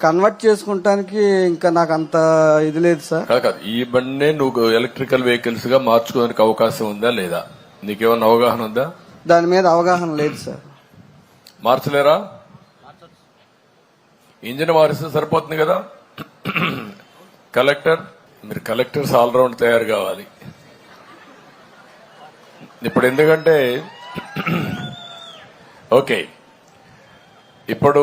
Convert చేసుకుంటానికి ఇంకా నాకు అంత ఇది లేదు సార్. కాదు కాదు. ఈ బండినే నువ్వు ఎలక్ట్రికల్ వెహికల్స్గా మార్చుకోవడానికి అవకాశం ఉందా లేదా? నీకేమన్నా అవగాహన ఉందా? దాని మీద అవగాహన లేదు సార్. మార్చలేరా? ఇంజిన్ మారిస్తే సరిపోతుంది కదా? కలెక్టర్ మీరు కలెక్టర్స్ ఆల్రౌండ్ తయారు కావాలి. ఇప్పుడు ఎందుకంటే ఓకే. ఇప్పుడు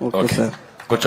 ఓకే సార్